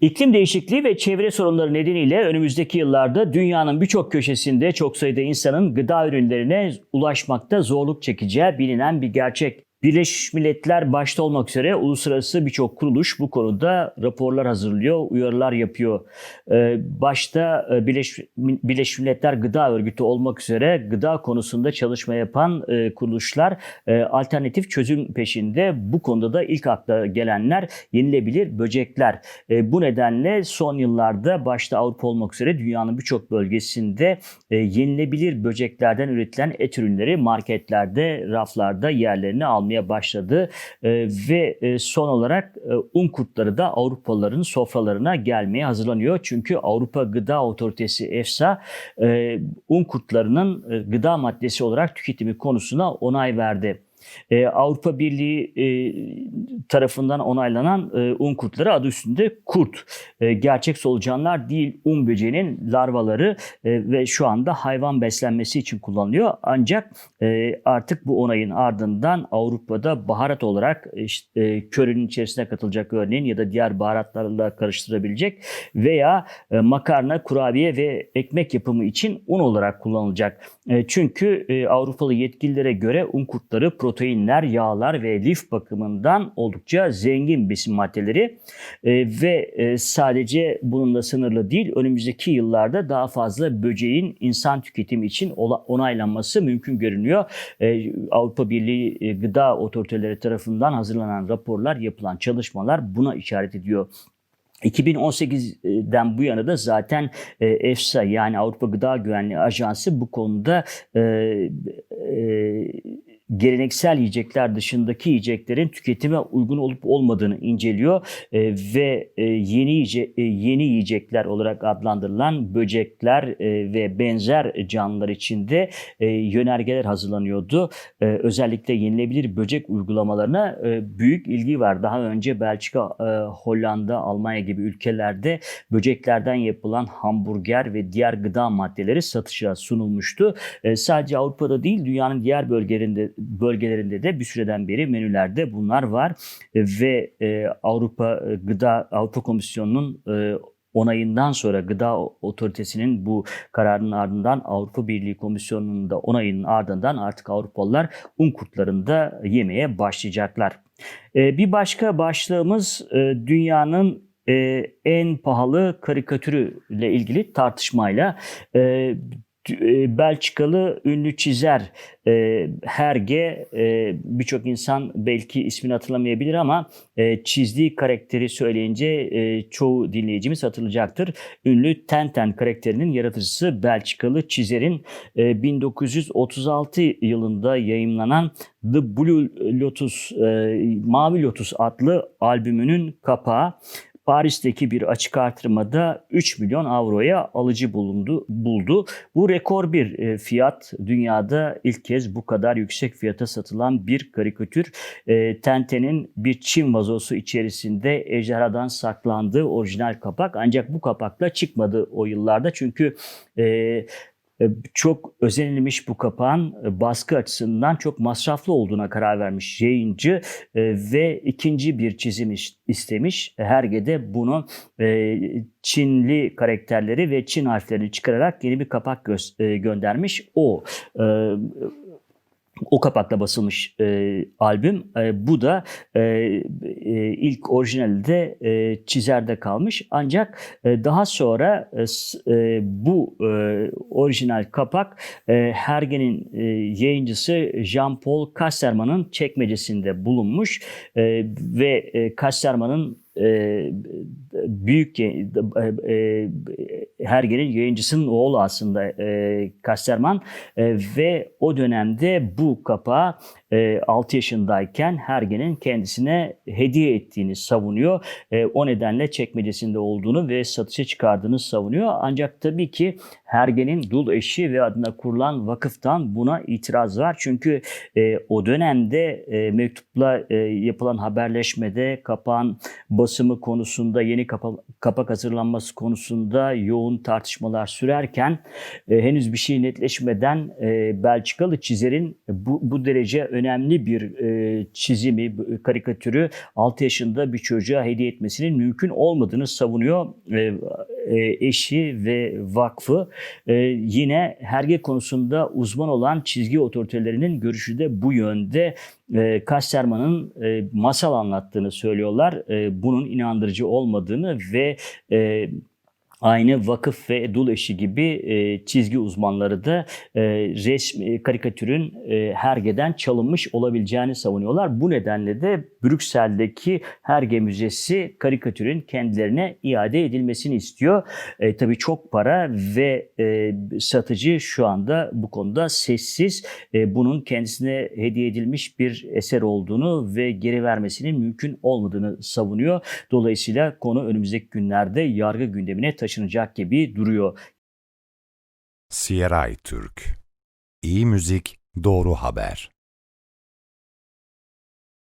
İklim değişikliği ve çevre sorunları nedeniyle önümüzdeki yıllarda dünyanın birçok köşesinde çok sayıda insanın gıda ürünlerine ulaşmakta zorluk çekeceği bilinen bir gerçek. Birleşmiş Milletler başta olmak üzere uluslararası birçok kuruluş bu konuda raporlar hazırlıyor, uyarılar yapıyor. Ee, başta e, Birleş- Birleşmiş Milletler Gıda Örgütü olmak üzere gıda konusunda çalışma yapan e, kuruluşlar e, alternatif çözüm peşinde. Bu konuda da ilk akla gelenler yenilebilir böcekler. Bu nedenle son yıllarda başta Avrupa olmak üzere dünyanın birçok bölgesinde yenilebilir böceklerden üretilen et ürünleri marketlerde, raflarda yerlerini almaya başladı. E, ve e, son olarak e, un kurtları da Avrupalıların sofralarına gelmeye hazırlanıyor. Çünkü Avrupa Gıda Otoritesi EFSA e, un kurtlarının e, gıda maddesi olarak tüketimi konusuna onay verdi. E, Avrupa Birliği e, tarafından onaylanan e, un kurtları adı üstünde kurt. E, gerçek solucanlar değil un böceğinin larvaları e, ve şu anda hayvan beslenmesi için kullanılıyor. Ancak e, artık bu onayın ardından Avrupa'da baharat olarak işte, e, körinin içerisine katılacak örneğin ya da diğer baharatlarla karıştırabilecek veya e, makarna, kurabiye ve ekmek yapımı için un olarak kullanılacak. E, çünkü e, Avrupalı yetkililere göre un kurtları proteinler, yağlar ve lif bakımından oldukça zengin besin maddeleri E, ve e, sadece bununla sınırlı değil önümüzdeki yıllarda daha fazla böceğin insan tüketimi için onaylanması mümkün görünüyor. E, Avrupa Birliği e, gıda otoriteleri tarafından hazırlanan raporlar, yapılan çalışmalar buna işaret ediyor. 2018'den bu yana da zaten e, EFSA yani Avrupa Gıda Güvenliği Ajansı bu konuda e, e, geleneksel yiyecekler dışındaki yiyeceklerin tüketime uygun olup olmadığını inceliyor e, ve e, yeni yiyice, e, yeni yiyecekler olarak adlandırılan böcekler e, ve benzer canlılar içinde e, yönergeler hazırlanıyordu. E, özellikle yenilebilir böcek uygulamalarına e, büyük ilgi var. Daha önce Belçika, e, Hollanda, Almanya gibi ülkelerde böceklerden yapılan hamburger ve diğer gıda maddeleri satışa sunulmuştu. E, sadece Avrupa'da değil dünyanın diğer bölgelerinde bölgelerinde de bir süreden beri menülerde bunlar var E, ve e, Avrupa e, Gıda Avrupa Komisyonu'nun onayından sonra gıda otoritesinin bu kararının ardından Avrupa Birliği Komisyonu'nun da onayının ardından artık Avrupalılar un kurtlarını da yemeye başlayacaklar. Bir başka başlığımız dünyanın en pahalı karikatürüyle ilgili tartışmayla Belçikalı ünlü çizer e, Herge e, birçok insan belki ismini hatırlamayabilir ama e, çizdiği karakteri söyleyince e, çoğu dinleyicimiz hatırlayacaktır. Ünlü Tenten karakterinin yaratıcısı Belçikalı çizerin e, 1936 yılında yayımlanan The Blue Lotus, e, Mavi Lotus adlı albümünün kapağı Paris'teki bir açık artırmada 3 milyon avroya alıcı bulundu, buldu. Bu rekor bir e, fiyat. Dünyada ilk kez bu kadar yüksek fiyata satılan bir karikatür. E, Tenten'in bir çim vazosu içerisinde ejderhadan saklandığı orijinal kapak. Ancak bu kapakla çıkmadı o yıllarda. Çünkü e, çok özenilmiş bu kapağın e, baskı açısından çok masraflı olduğuna karar vermiş yayıncı e, ve ikinci bir çizim iş- istemiş. Herge'de bunu e, Çinli karakterleri ve Çin harflerini çıkararak yeni bir kapak gö- e, göndermiş. O e, o kapakla basılmış e, albüm. E, bu da e, e, ilk orijinalde e, çizerde kalmış. Ancak e, daha sonra e, e, bu e, orijinal kapak e, Hergen'in e, yayıncısı Jean-Paul Kasserman'ın çekmecesinde bulunmuş e, ve e, Kasserman'ın e, büyük e, e, Hergen'in yayıncısının oğlu aslında e, Kasserman e, ve o dönemde bu kapağı e, 6 yaşındayken Hergen'in kendisine hediye ettiğini savunuyor. E, o nedenle çekmecesinde olduğunu ve satışa çıkardığını savunuyor. Ancak tabii ki Hergen'in dul eşi ve adına kurulan vakıftan buna itiraz var. Çünkü e, o dönemde e, mektupla e, yapılan haberleşmede kapağın basımı konusunda yeni kapa- kapak hazırlanması konusunda yoğun tartışmalar sürerken e, henüz bir şey netleşmeden e, Belçikalı çizerin bu, bu derece önemli bir e, çizimi, karikatürü 6 yaşında bir çocuğa hediye etmesinin mümkün olmadığını savunuyor e, e, eşi ve vakfı. E, yine herge konusunda uzman olan çizgi otoritelerinin görüşü de bu yönde. E, Kasterman'ın e, masal anlattığını söylüyorlar. E, bunun inandırıcı olmadığını ve e, Aynı vakıf ve dul eşi gibi e, çizgi uzmanları da e, resm, e, karikatürün e, hergeden çalınmış olabileceğini savunuyorlar. Bu nedenle de Brüksel'deki Herge Müzesi karikatürün kendilerine iade edilmesini istiyor. E, tabii çok para ve e, satıcı şu anda bu konuda sessiz. E, bunun kendisine hediye edilmiş bir eser olduğunu ve geri vermesinin mümkün olmadığını savunuyor. Dolayısıyla konu önümüzdeki günlerde yargı gündemine taşınacak gibi duruyor. CRI Türk İyi müzik, doğru haber.